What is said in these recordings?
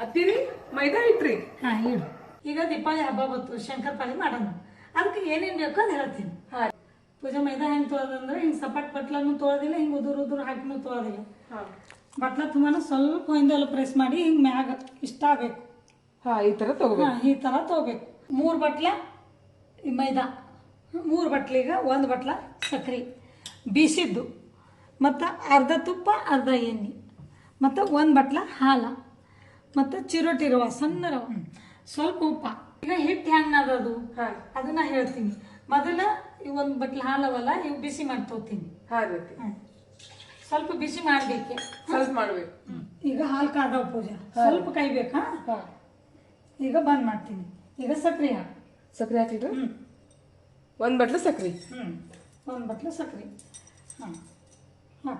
ಅತ್ತಿರಿ ಮೈದಾ ಇಟ್ರಿ ಹಾ ಇಡು ಈಗ ದೀಪಾವಳಿ ಹಬ್ಬ ಬಂತು ಶಂಕರಪಾಳಿ ಮಾಡೋಣ. ಅದಕ್ಕೆ ಏನೇನು ಬೇಕೋ ಅದು ಹೇಳ್ತೀನಿ. ಹಾ. ಪೂಜೆ ಮೈದಾ ಹೆಂಗ್ ತೊಳೆದಂದ್ರೆ ಹಿಂಗ್ ಸಪಾಟ್ ಬಟ್ಲನ್ನು ತೊಳೆದಿಲ್ಲ ಹಿಂಗ್ ಉದುರು ಉದುರು ಹಾಕಿನೂ ತೊಳೆದಿಲ್ಲ. ಬಟ್ಲ ತುಂಬಾನು ಸ್ವಲ್ಪ ಹೊಂದೆಲ್ಲ ಪ್ರೆಸ್ ಮಾಡಿ ಹಿಂಗ್ ಮ್ಯಾಗ ಇಷ್ಟ ಆಗ್ಬೇಕು. ಹಾ ಈ ತರ ತಗೋಬೇಕು. ಮೂರ್ ಈ ಥರ ತಗೋಬೇಕು. ಮೂರು ಬಟ್ಲ ಈ ಮೈದಾ. ಮೂರು ಬಟ್ಲಿಗೆ ಒಂದು ಬಟ್ಲ ಸಕ್ರೆ. ಬೀಸಿದ್ದು. ಮತ್ತು ಅರ್ಧ ತುಪ್ಪ ಅರ್ಧ ಎಣ್ಣೆ. ಮತ್ತು ಒಂದು ಬಟ್ಲ ಹಾಲು. ಮತ್ತು ಚಿರೋಟಿ ರವ ಸಣ್ಣ ರವ. ಸ್ವಲ್ಪ ಉಪ್ಪ. ಈಗ ಹಿಟ್ಟು ಹೆಂಗೆ ನಾದದು ಹಾ. ಅದನ್ನ ಹೇಳ್ತೀನಿ. ಮೊದಲ ಈ ಒಂದು ಬಟ್ಲ ಹಾಲವಲ್ಲ ಇವು ಬಿಸಿ ಮಾಡಿ ತೊಗೋತೀನಿ ಹಾ ರೀ ಸ್ವಲ್ಪ ಬಿಸಿ ಮಾಡಬೇಕೆ. ಸ್ವಲ್ಪ ಮಾಡ್ಬೇಕು. ಈಗ ಹಾಲು ಕಾದ ಪೂಜೆ. ಸ್ವಲ್ಪ ಕಾಯ್ಬೇಕಾ ಹಾ. ಈಗ ಬಂದ್ ಮಾಡ್ತೀನಿ. ಈಗ ಸಕ್ರೆ ಹಾಕಿ. ಸಕ್ರೆ ಹಾಕ್ಲಿರಿ ಹ್ಞೂ ಒಂದ್ ಬಟ್ಲು ಸಕ್ರಿ? ಹ್ಞೂ ಒಂದು ಬಟ್ಲು ಸಕ್ರಿ. ಹಾಂ ಹಾಂ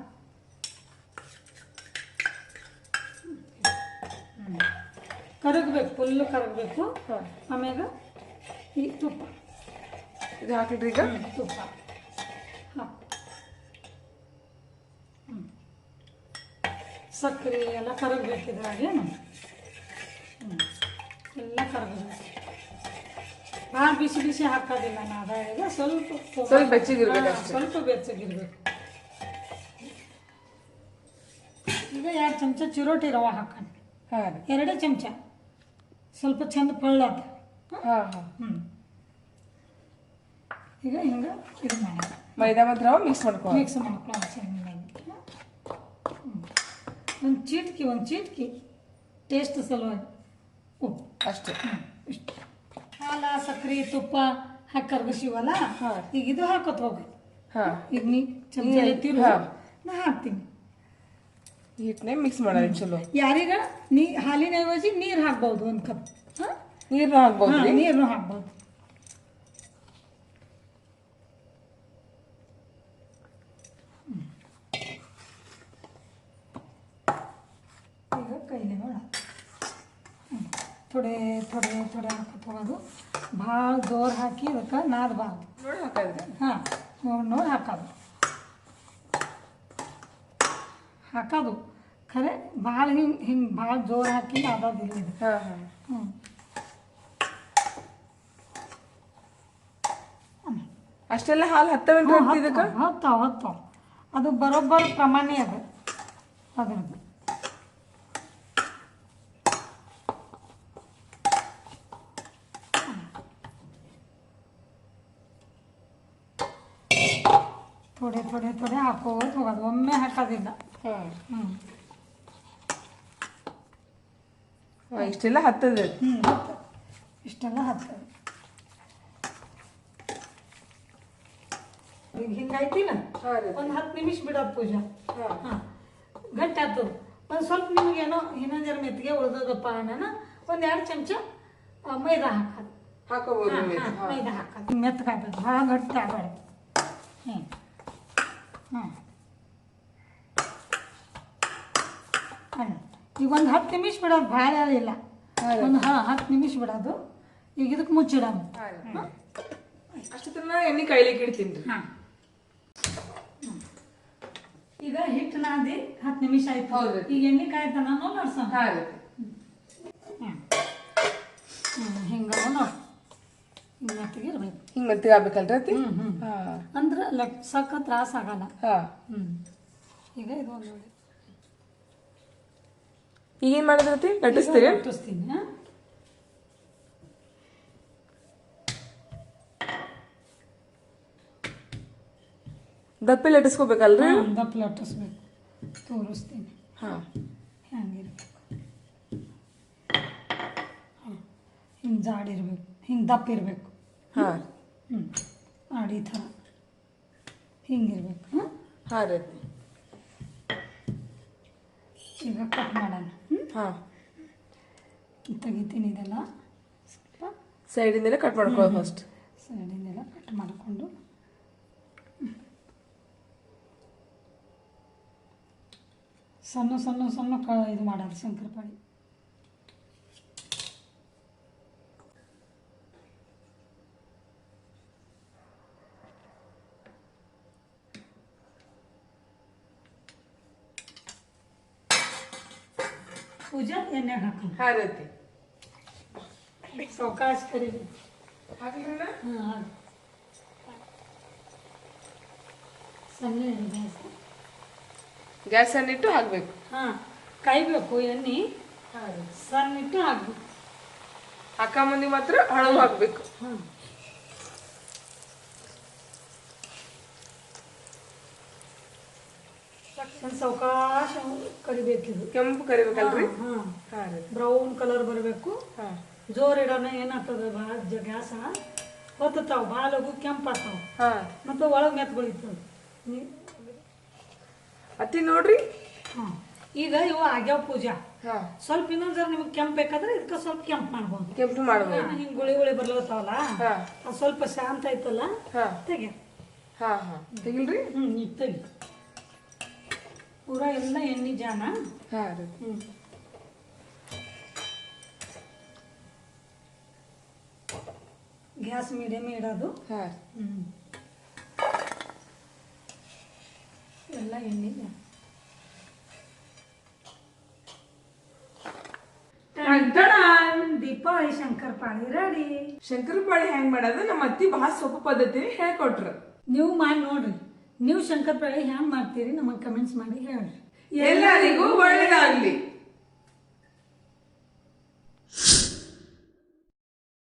ಕರಗಬೇಕು ಫುಲ್ಲು ಕರಗಬೇಕು. ಆಮೇಲೆ ಆಮ್ಯಾಗ ಈ ತುಪ್ಪ. ಇದು ಹಾಕಿಡ್ರಿ ಈಗ? ತುಪ್ಪ. ಹಾಂ. ಹ್ಞೂ ಸಕ್ಕರೆ ಎಲ್ಲ ಕರಗಬೇಕು ಹಾಗೆ ಹ್ಞೂ ಎಲ್ಲ ಕರಗಬೇಕು. ಭಾಳ ಬಿಸಿ ಬಿಸಿ ಹಾಕೋದಿಲ್ಲ ನಾ ಅದಾಗ ಸ್ವಲ್ಪ ಸ್ವಲ್ಪ ಬೆಚ್ಚಗಿರ್ಬೇಕು ಸ್ವಲ್ಪ ಬೆಚ್ಚಗಿರ್ಬೇಕು. ಈಗ ಎರಡು ಚಮಚ ಚಿರೋಟಿ ರವೆ ಹಾಕೋಣ. ಹಾ ರೀ. ಎರಡೇ ಚಮಚ. ಸ್ವಲ್ಪ ಚಂದ ಪಳ್ಳ ಹಾ ಹಾ. ಹ್ಞೂ ಈಗ ಹಿಂಗೆ ಇದು ಮಾಡಿ. ಮೈದಾ ಮತ್ತು ರವೆ ಮಿಕ್ಸ್ ಮಾಡ್ಕೊ ಮಿಕ್ಸ್ ಮಾಡ್ಕೊಳ್ಳೋಣ ಚೆನ್ನಾಗಿ. ಒಂದು ಚಿಟ್ಕಿ ಒಂದು ಚಿಟ್ಕಿ. ಟೇಸ್ಟ್ ಸಲುವಾಗಿ ಉಪ್ಪು. ಅಷ್ಟೇ. ಇಷ್ಟು. ಹಾಲ ಸಕ್ಕರೆ ತುಪ್ಪ ಹಾಕಿ ಕರ್ಗಿಸಿವಲ್ಲ ಹಾ. ಈಗ ಇದು ಹಾಕೋತ್ ಹೋಗಿ. ಹಾ. ಈಗ ನೀ ಚಮಚ ತಿರು. ಹಾ. ನಾ ಹಾಕ್ತೀನಿ. ಈ ಹಿಟ್ಟನೆ ಮಿಕ್ಸ್ ಮಾಡೋದು ಚಲೋ? ಯಾರೀಗ? ನೀ ಹಾಲಿನ ಐವಜಿ ನೀರು ಹಾಕ್ಬೋದು ಒಂದು ಕಪ್. ಹಾಂ? ನೀರು ಹಾಕ್ಬೋದು. ನೀರು ಹಾಕ್ಬೋದು ಕೈಲಿ ನೋಡ ಥೊಡೆ ಥೊಡೆ ಥೊಡೆ ಹಾಕೋದು ಭಾಳ ಜೋರು ಹಾಕಿ ಇದಕ್ಕೆ ನಾದಬಾರ್ದು ನೋಡಿ ಹಾಕಿದ್ರೆ? ಹಾಂ ನೋಡಿ ನೋಡಿ ಹಾಕೋದು. ಹಾಕೋದು. ಖರೆ ಭಾಳ ಹಿಂಗೆ ಹಿಂಗೆ ಭಾಳ ಜೋರು ಹಾಕಿ ನಾದೋದಿಲ್ಲ ಇದು ಹಾ ಹಾ ಹ್ಞೂ ಅಷ್ಟೆಲ್ಲ ಹಾಲು ಹತ್ತವೇನ್ರಿ ಅತ್ತಿ ಇದಕ್ಕ ಹತ್ತಾವ ಹತ್ತಾವ ಅದು ಬರೋಬ್ಬರ ಪ್ರಮಾಣ ಅದು ಅದ್ರದ್ದು ಥೋಡೆ ಥೋಡೆ ಥೋಡೆ ಹಾಕೋದು ಹೋಗೋದು ಒಮ್ಮೆ ಹಾಕೋದಿಲ್ಲ ಹಾ ಹ್ಞೂ ಹಾ, ಇಷ್ಟೆಲ್ಲ ಹತ್ತದ ಹ್ಞೂ ಹತ್ತು ಇಷ್ಟೆಲ್ಲ ಹತ್ತದು ಈಗ ಹಿಂಗಾಯ್ತಿಲ್ಲ ಹಾ ರೀ ಒಂದು ಹತ್ತು ನಿಮಿಷ ಬಿಡೋದು ಪೂಜಾ ಹಾ ಹಾಂ ಗಟ್ಟಿ ಆಗ್ತದೆ ಒಂದು ಸ್ವಲ್ಪ ನಿಮಗೇನೋ ಇನ್ನೊಂದು ಜರ ಮೆತ್ತಿಗೆ ಉಳ್ದದಪ್ಪ ಅನ್ನೋಣ ಒಂದು ಎರಡು ಚಮಚ ಆ, ಮೈದಾ ಹಾಕೋದು ಹಾಕೋಬಹುದು ಹಾಂ ಹಾಂ ಮೈದಾ ಹಾಕೋದು ಮೆತ್ತಗಾಗ್ಬೇಕು ಭಾಳ ಗಟ್ಟಿ ಆಗಬಾರ್ದು ಹ್ಞೂ ಹಾಂ ಈಗ ಒಂದು ಹತ್ತು ನಿಮಿಷ ಬಿಡೋದು ಭಾಳ ಇಲ್ಲ. ಒಂದು ಹಾಂ ಹತ್ತು ನಿಮಿಷ ಬಿಡೋದು ಈಗ ಇದಕ್ಕೆ ಮುಚ್ಚಿಡೋಣ ಅಷ್ಟು ತನ ಎಣ್ಣೆ ಕೈಲಿಕ್ಕೆ ಇಡ್ತೀನಿ. ಹಾಂ. ಈಗ ಹಿಟ್ಟು ನಾದಿ ಹತ್ತು ನಿಮಿಷ ಆಯ್ತು. ಹೌದು. ಈಗ ಎಣ್ಣೆ ಕಾಯ್ತಾನ ನೋಡ್ಸೋಣ. ಹಾ ಹಿಂಗೆ ನೋಡಿ. ಹಿಂಗೆ ಇರ್ಬೇಕು. ಹಿಂಗ್ ಮೆತ್ತಗೆ ಆಗ್ಬೇಕಲ್ರಿ ಅತ್ತಿ? ಹ್ಞೂ ಹ್ಞೂ ಹಾ. ಅಂದ್ರೆ ಲಟ್ಸಕ್ಕೆ ತ್ರಾಸ ಆಗಲ್ಲ. ಹ್ಮ್. ಹ್ಞೂ ಈಗ ಇದು ನೋಡಿ. ಈಗ ಏನು ಮಾಡಿದ್ರತಿ? ಲಟ್ಟಿಸ್ತೀರಿ ಲಟ್ಟಿಸ್ತೀನಿ ಹಾಂ. ದಪ್ಪಿ ಲಟ್ಟಿಸ್ಕೋಬೇಕಲ್ರಿ ದಪ್ಪ ಲಟ್ಟಿಸ್ಬೇಕು ತೋರಿಸ್ತೀನಿ. ಹಾ. ಹೆಂಗಿರ್ಬೇಕು. ಹಾಂ ಹಿಂಗೆ ಜಾಡಿರ್ಬೇಕು ಹಿಂಗೆ ದಪ್ಪ ಇರಬೇಕು ಹಾ ಹ್ಞೂ ಥರ. ಹಿಂಗಿರ್ಬೇಕು ಹಾಂ. ಹಾ ರೀ. ಈಗ ಕಟ್ ಮಾಡೋಣ. ಹ್ಞೂ ಹಾ. ತೆಗಿತೀನಿ ಇದೆಲ್ಲ? ಸ್ವಲ್ಪ ಸೈಡಿಂದಲೇ ಕಟ್ ಮಾಡ್ಕೊಳ್ಳೋ ಫಸ್ಟ್ ಸೈಡಿಂದೆಲ್ಲ ಕಟ್ ಮಾಡಿಕೊಂಡು. ಸಣ್ಣ ಸಣ್ಣ ಸಣ್ಣ ಕ ಇದು ಮಾಡೋದು ಶಂಕರಪಾಳಿ. ಪೂಜಾ ಎಣ್ಣೆಗೆ ಹಾಕೋಣ ಹಾರತಿ. ಸಾವಕಾಶ ಕರಿಬೇಕು ಹಾಕ್ಲಿಲ್ಲ ಹಾಂ ಹಾಗೆ ಸಣ್ಣ ಗ್ಯಾಸ್ ಗ್ಯಾಸ್. ಅನ್ನಿಟ್ಟು ಹಾಕ್ಬೇಕು. ಹಾಂ ಕಾಯ್ಬೇಕು ಎಣ್ಣೆ. ಸಣ್ಣ ಇಟ್ಟು ಹಾಕ್ಬೇಕು. ಅಕ್ಕ ಮಂದಿ ಮಾತ್ರ ಹಳವು ಹಾಕ್ಬೇಕು. ಹಾಂ ಒಂದು ಸಾವಕಾಶ ಕರಿಬೇಕಿದು. ಕೆಂಪು ಕರಿಬೇಕಲ್ರಿ? ಹಾಂ ಹಾ. ರತಿ ಬ್ರೌನ್ ಕಲರ್ ಬರಬೇಕು. ಹಾ. ಜೋರ್ ಇಡೋಣ ಏನಾಗ್ತದ? ಭಾಳ ಗ್ಯಾಸ. ಹೊತ್ತಾವ ಭಾಳ ಲಘು ಕೆಂಪಾತಾವ ಹಾ. ಮತ್ತು ಒಳಗೆ ಮೆತ್ಕೊಳಿತದೆ ಅತ್ತಿ ನೋಡ್ರಿ? ಹಾಂ. ಈಗ ಇವು ಆಗ್ಯಾವ ಪೂಜಾ. ಸ್ವಲ್ಪ ಇನ್ನೊಂದ್ ಜರ ನಿಮ್ಗೆ ಕೆಂಪ್ ಬೇಕಾದ್ರೆ ಇದಕ್ಕೆ ಸ್ವಲ್ಪ ಕೆಂಪ್ ಮಾಡ್ಬೋದು. ಕೆಂಪು ಮಾಡ್ಬೋದು. ಹಿಂಗ್ ಗುಳಿ ಗುಳಿ ಬರ್ಲತ್ತಾವಲ್ಲ? ಅದು ಸ್ವಲ್ಪ ಶಾಂತ ಐತಲ್ಲ ತೆಗೆ ಹಾ ಹಾ. ತೆಗಿಲ್ರಿ? ಹ್ಮ್ ಈಗ ತೆಗಿ ಪೂರ ಎಲ್ಲ ಎಣ್ಣೆ ಜಾನ? ಹಾಂ ರೀ. ಹ್ಞೂ ಗ್ಯಾಸ್ ಮೀಡಿಯಮ್ ಇಡೋದು? ಹಾಂ ಹ್ಞೂ ಎಲ್ಲ ಎಣ್ಣೆ ಜಾನ. ದೀಪಾವಳಿ ಶಂಕರಪಾಳಿ ರೆಡಿ. ಶಂಕರಪಾಳಿ ಹೆಂಗ್ ಮಾಡೋದು? ನಮ್ಮ ಅತ್ತಿ ಬಹಳ ಸೊಪ್ಪು ಪದ್ಧತಿ ಹೇಳ್ಕೊಟ್ರು. ನೀವು ಮಾಡಿ ನೋಡ್ರಿ. ನೀವು ಶಂಕರ್ ಪ್ರಾಯ ಹ್ಯಾಂಗ್ ಮಾಡ್ತೀರಿ? ನಮಗೆ ಕಮೆಂಟ್ಸ್ ಮಾಡಿ ಹೇಳ್ರಿ. ಎಲ್ಲರಿಗೂ ಒಳ್ಳೇದಾಗ್ಲಿ.